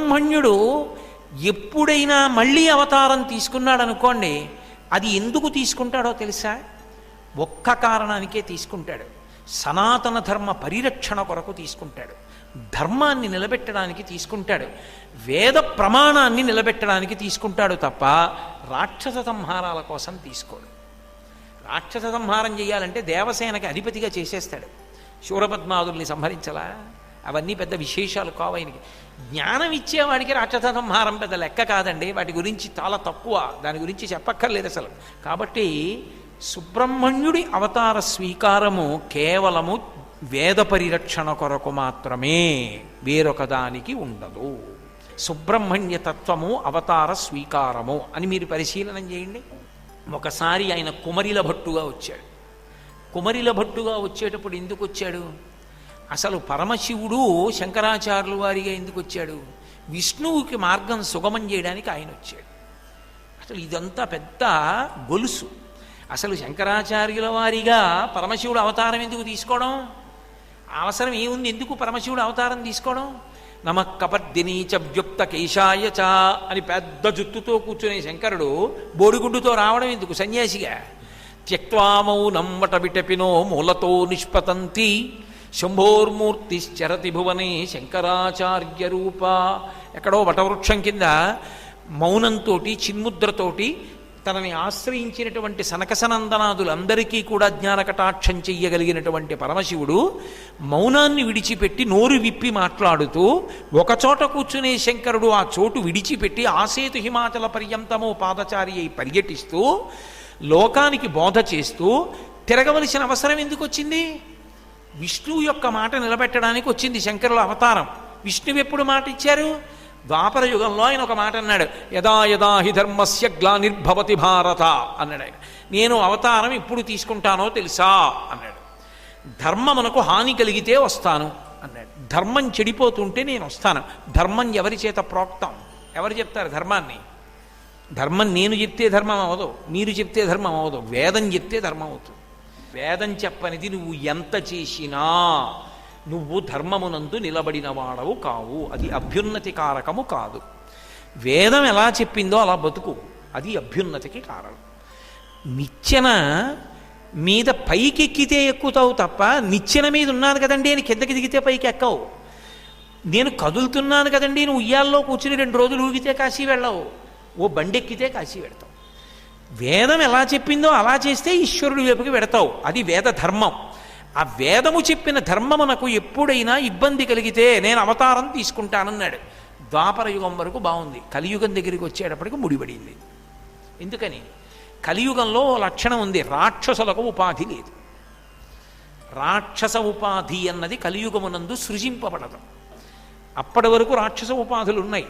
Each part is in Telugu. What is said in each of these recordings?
సుబ్రహ్మణ్యుడు ఎప్పుడైనా మళ్ళీ అవతారం తీసుకున్నాడు అనుకోండి అది ఎందుకు తీసుకుంటాడో తెలుసా? ఒక్క కారణానికే తీసుకుంటాడు. సనాతన ధర్మ పరిరక్షణ కొరకు తీసుకుంటాడు. ధర్మాన్ని నిలబెట్టడానికి తీసుకుంటాడు. వేద ప్రమాణాన్ని నిలబెట్టడానికి తీసుకుంటాడు తప్ప రాక్షస సంహారాల కోసం తీసుకోడు. రాక్షస సంహారం చేయాలంటే దేవసేనకి అధిపతిగా చేసేస్తాడు. శూరపద్మాదుల్ని సంహరించలా? అవన్నీ పెద్ద విశేషాలు కావు ఆయనకి. జ్ఞానం ఇచ్చేవాడికి రాక్షస సంహారం పెద్ద లెక్క కాదండి. వాటి గురించి చాలా తక్కువ. దాని గురించి చెప్పక్కర్లేదు అసలు. కాబట్టి సుబ్రహ్మణ్యుడి అవతార స్వీకారము కేవలము వేద పరిరక్షణ కొరకు మాత్రమే. వేరొక దానికి ఉండదు. సుబ్రహ్మణ్య తత్వము అవతార స్వీకారము అని మీరు పరిశీలనం చేయండి. ఒకసారి ఆయన కుమరిల భట్టుగా వచ్చాడు. కుమరిల భట్టుగా వచ్చేటప్పుడు ఎందుకు వచ్చాడు? అసలు పరమశివుడు శంకరాచార్యులు వారిగా ఎందుకు వచ్చాడు? విష్ణువుకి మార్గం సుగమం చేయడానికి ఆయన వచ్చాడు. అసలు ఇదంతా పెద్ద గొలుసు. అసలు శంకరాచార్యుల వారిగా పరమశివుడు అవతారం ఎందుకు తీసుకోవడం? అవసరం ఏముంది? ఎందుకు పరమశివుడు అవతారం తీసుకోవడం? నమ కపర్దిని చవ్యుక్త కేశాయ చ అని పెద్ద జుత్తుతో కూర్చునే శంకరుడు బోడిగుడ్డుతో రావడం ఎందుకు? సన్యాసిగా. త్యక్వామౌ నమ్మట విటపినో మూలతో నిష్పతంతి. శంభోర్మూర్తిశ్చరతి భువనే శంకరాచార్య రూప ఎక్కడో వటవృక్షం కింద మౌనంతో చిన్ముద్రతోటి తనని ఆశ్రయించినటువంటి సనకసనందనాదులందరికీ కూడా జ్ఞానకటాక్షం చెయ్యగలిగినటువంటి పరమశివుడు మౌనాన్ని విడిచిపెట్టి నోరు విప్పి మాట్లాడుతూ ఒకచోట కూర్చునే శంకరుడు ఆ చోటు విడిచిపెట్టి ఆసేతు హిమాచల పర్యంతమో పాదచారి అయి పర్యటిస్తూ లోకానికి బోధ చేస్తూ తిరగవలసిన అవసరం ఎందుకు వచ్చింది విష్ణువు యొక్క మాట నిలబెట్టడానికి వచ్చింది శంకరుల అవతారం. విష్ణువు ఎప్పుడు మాట ఇచ్చారు? ద్వాపర యుగంలో ఆయన ఒక మాట అన్నాడు. యదా యదా హి ధర్మస్య గ్లానిర్భవతి భారత అన్నాడు ఆయన. నేను అవతారం ఇప్పుడు తీసుకుంటానో తెలుసా? అన్నాడు. ధర్మమునకు హాని కలిగితే వస్తాను అన్నాడు. ధర్మం చెడిపోతుంటే నేను వస్తాను. ధర్మం ఎవరి చేత ప్రోక్తం? ఎవరు చెప్తారు ధర్మాన్ని? ధర్మం నేను చెప్తే ధర్మం అవ్వదు మీరు చెప్తే ధర్మం అవ్వదు వేదం చెప్తే ధర్మం అవుతుంది. వేదం చెప్పనిది నువ్వు ఎంత చేసినా నువ్వు ధర్మమునందు నిలబడిన వాడవు కావు. అది అభ్యున్నతి కారకము కాదు. వేదం ఎలా చెప్పిందో అలా బతుకు. అది అభ్యున్నతికి కారణం. నిచ్చెన మీద పైకి ఎక్కితే ఎక్కుతావు తప్ప నిచ్చెన మీద ఉన్నాను కదండి అని కిందకి దిగితే పైకి ఎక్కవు నేను కదులుతున్నాను కదండి నువ్వు ఉయ్యాల్లో కూర్చుని రెండు రోజులు ఊగితే కాశీ వెళ్ళవు. ఓ బండి ఎక్కితే కాశీ వెళ్తావు. వేదం ఎలా చెప్పిందో అలా చేస్తే ఈశ్వరుడి వైపుకి వెడతావు అది వేద ధర్మం. ఆ వేదము చెప్పిన ధర్మమునకు ఎప్పుడైనా ఇబ్బంది కలిగితే నేను అవతారం తీసుకుంటానన్నాడు. ద్వాపర యుగం వరకు బాగుంది. కలియుగం దగ్గరికి వచ్చేటప్పటికి ముడిపడింది. ఎందుకని? కలియుగంలో లక్షణం ఉంది. రాక్షసులకు ఉపాధి లేదు. రాక్షస ఉపాధి అన్నది కలియుగమునందు సృజింపబడదు. అప్పటి వరకు రాక్షస ఉపాధులు ఉన్నాయి.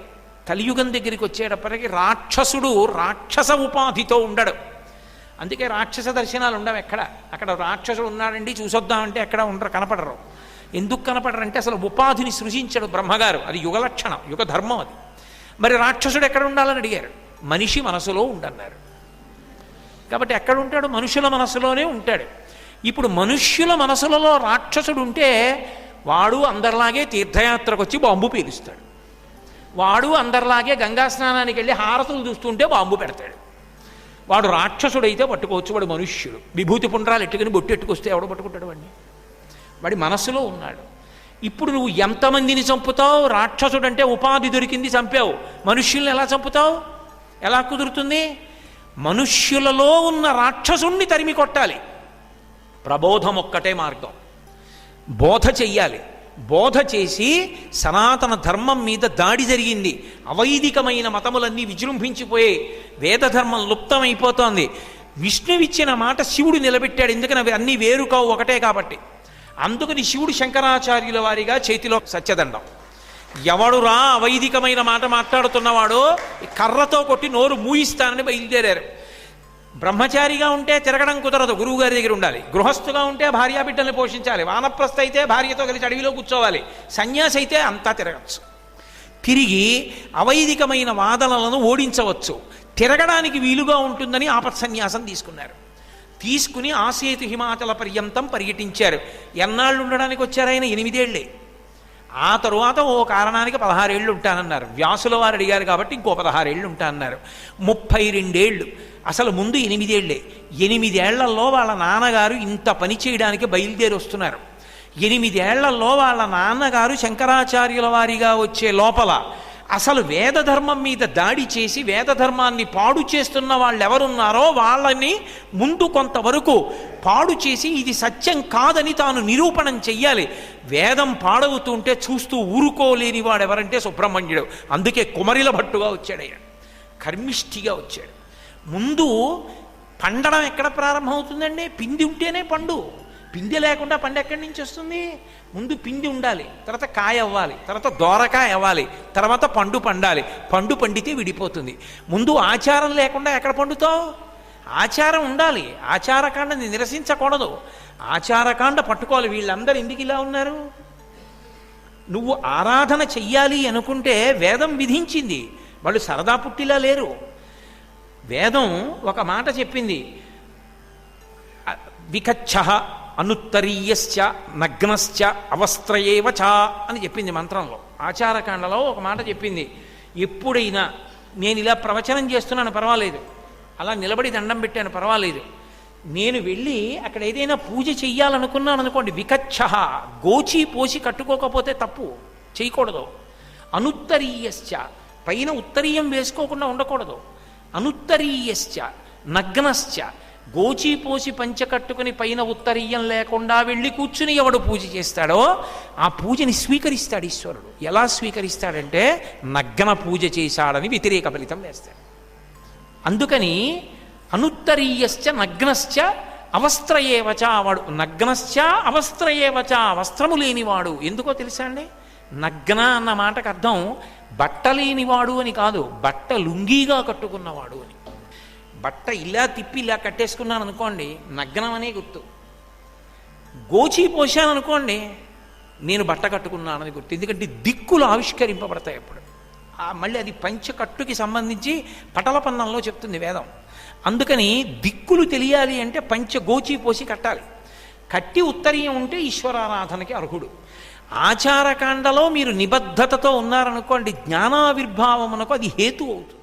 కలియుగం దగ్గరికి వచ్చేటప్పటికి రాక్షసుడు రాక్షస ఉపాధితో ఉండడు. అందుకే రాక్షస దర్శనాలు ఉండవు ఎక్కడ. అక్కడ రాక్షసుడు ఉన్నాడండి చూసొద్దామంటే ఎక్కడ ఉండరు కనపడరు. ఎందుకు కనపడరంటే అసలు ఉపాధిని సృజించడు బ్రహ్మగారు. అది యుగ లక్షణం యుగ ధర్మం అది. మరి రాక్షసుడు ఎక్కడ ఉండాలని అడిగారు? మనిషి మనసులో ఉండన్నారు కాబట్టి ఎక్కడ ఉంటాడు? మనుషుల మనసులోనే ఉంటాడు. ఇప్పుడు మనుష్యుల మనసులలో రాక్షసుడు ఉంటే వాడు అందరిలాగే తీర్థయాత్రకు వచ్చి బాంబు పీలుస్తాడు. వాడు అందరిలాగే గంగా స్నానానికి వెళ్ళి హారతులు చూస్తుంటే బాంబు పెడతాడు. వాడు రాక్షసుడైతే పట్టుకోవచ్చు వాడు మనుష్యుడు. విభూతి పుండ్రాలు ఎట్టుకుని బొట్టు ఎట్టుకొస్తే ఎవడో పట్టుకుంటాడు వాడిని. వాడి మనస్సులో ఉన్నాడు. ఇప్పుడు నువ్వు ఎంతమందిని చంపుతావు? రాక్షసుడు అంటే ఉపాధి దొరికింది చంపావు. మనుష్యుల్ని ఎలా చంపుతావు? ఎలా కుదురుతుంది? మనుష్యులలో ఉన్న రాక్షసుణ్ణి తరిమి కొట్టాలి. ప్రబోధం ఒక్కటే మార్గం. బోధ చెయ్యాలి. బోధ చేసి సనాతన ధర్మం మీద దాడి జరిగింది. అవైదికమైన మతములన్నీ విజృంభించిపోయే వేదధర్మం లుప్తమైపోతోంది. విష్ణువిచ్చిన మాట శివుడు నిలబెట్టాడు. ఎందుకని అవి అన్నీ వేరు కావు ఒకటే కాబట్టి. అందుకని శివుడు శంకరాచార్యుల వారిగా చేతిలో సత్యదండం. ఎవడురా అవైదికమైన మాట మాట్లాడుతున్నవాడో కర్రతో కొట్టి నోరు మూయిస్తానని బయలుదేరారు. బ్రహ్మచారిగా ఉంటే తిరగడం కుదరదు గురువుగారి దగ్గర ఉండాలి. గృహస్థుగా ఉంటే భార్యా బిడ్డల్ని పోషించాలి. వానప్రస్థ అయితే భార్యతో కలిసి అడవిలో కూర్చోవాలి. సన్యాసి అయితే అంతా తిరగచ్చు. తిరిగి అవైదికమైన వాదనలను ఓడించవచ్చు. తిరగడానికి వీలుగా ఉంటుందని ఆపత్సన్యాసం తీసుకున్నారు. తీసుకుని ఆసేతు హిమాచల పర్యంతం పర్యటించారు ఎన్నాళ్ళు ఉండడానికి వచ్చారు ఆయన? ఎనిమిదేళ్ళే. ఆ తరువాత ఓ కారణానికి పదహారేళ్ళు ఉంటానన్నారు. వ్యాసుల వారు అడిగారు కాబట్టి ఇంకో పదహారేళ్ళు ఉంటానన్నారు. ముప్పై రెండేళ్ళు. అసలు ముందు ఎనిమిదేళ్ళే ఎనిమిదేళ్ళలో వాళ్ళ నాన్నగారు ఇంత పని చేయడానికి బయలుదేరి వస్తున్నారు. ఎనిమిదేళ్ళలో వాళ్ళ నాన్నగారు శంకరాచార్యుల వారిగా వచ్చే లోపల అసలు వేదధర్మం మీద దాడి చేసి వేదధర్మాన్ని పాడు చేస్తున్న వాళ్ళు ఎవరున్నారో వాళ్ళని ముందు కొంతవరకు పాడు చేసి ఇది సత్యం కాదని తాను నిరూపణం చెయ్యాలి. వేదం పాడవుతుంటే చూస్తూ ఊరుకోలేని వాడు ఎవరంటే సుబ్రహ్మణ్యుడు. అందుకే కుమరిల భట్టుగా వచ్చాడయ్య కర్మిష్ఠిగా వచ్చాడు. ముందు పండడం ఎక్కడ ప్రారంభమవుతుందండి? పిండి ఉంటేనే పండు. పిండి లేకుండా పండు ఎక్కడి నుంచి వస్తుంది? ముందు పిండి ఉండాలి తర్వాత కాయ అవ్వాలి తర్వాత దోరకాయ అవ్వాలి తర్వాత పండు పండాలి. పండు పండితే విడిపోతుంది. ముందు ఆచారం లేకుండా ఎక్కడ పండుతావు? ఆచారం ఉండాలి. ఆచారకాండని నిరసించకూడదు. ఆచారకాండ పట్టుకోవాలి. వీళ్ళందరూ ఎందుకు ఇలా ఉన్నారు? నువ్వు ఆరాధన చెయ్యాలి అనుకుంటే వేదం విధించింది. వాళ్ళు సరదా పుట్టిలా లేరు. వేదం ఒక మాట చెప్పింది. వికచ్చ అనుత్తరీయశ్చ నగ్నశ్చ అవస్త్రయేవ చ అని చెప్పింది మంత్రంలో. ఆచారకాండలో ఒక మాట చెప్పింది. ఎప్పుడైనా నేను ఇలా ప్రవచనం చేస్తున్నాను పర్వాలేదు. అలా నిలబడి దండం పెట్టాను పర్వాలేదు. నేను వెళ్ళి అక్కడ ఏదైనా పూజ చెయ్యాలనుకున్నాను అనుకోండి వికచ్చ గోచి పోసి కట్టుకోకపోతే తప్పు చేయకూడదు అనుత్తరీయశ్చ పైన ఉత్తరీయం వేసుకోకుండా ఉండకూడదు. అనుత్తరీయశ్చ నగ్నశ్చ గోచిపోసి పంచకట్టుకుని పైన ఉత్తరీయం లేకుండా వెళ్ళి కూర్చుని ఎవడు పూజ చేస్తాడో ఆ పూజని స్వీకరిస్తాడు ఈశ్వరుడు. ఎలా స్వీకరిస్తాడంటే నగ్న పూజ చేశాడని వ్యతిరేక ఫలితం వేస్తాడు. అందుకని అనుత్తరీయశ్చ నగ్నశ్చ అవస్త్రయేవచ వాడు నగ్నశ్చ అవస్త్రయేవచ వస్త్రము లేనివాడు. ఎందుకో తెలుసా అండి? నగ్న అన్న మాటకు అర్థం బట్ట లేనివాడు అని కాదు బట్ట లుంగీగా కట్టుకున్నవాడు అని. బట్ట ఇలా తిప్పి ఇలా కట్టేసుకున్నాను అనుకోండి నగ్నం అనే గుర్తు. గోచి పోసాను అనుకోండి నేను బట్ట కట్టుకున్నానని గుర్తు. ఎందుకంటే దిక్కులు ఆవిష్కరింపబడతాయి అప్పుడు. మళ్ళీ అది పంచకట్టుకి సంబంధించి పటల పన్నంలో చెప్తుంది వేదం. అందుకని దిక్కులు తెలియాలి అంటే పంచ గోచి పోసి కట్టాలి. కట్టి ఉత్తరీయం ఉంటే ఈశ్వరారాధనకి అర్హుడు. ఆచారకాండలో మీరు నిబద్ధతతో ఉన్నారనుకోండి జ్ఞానావిర్భావమునకు అది హేతు అవుతుంది.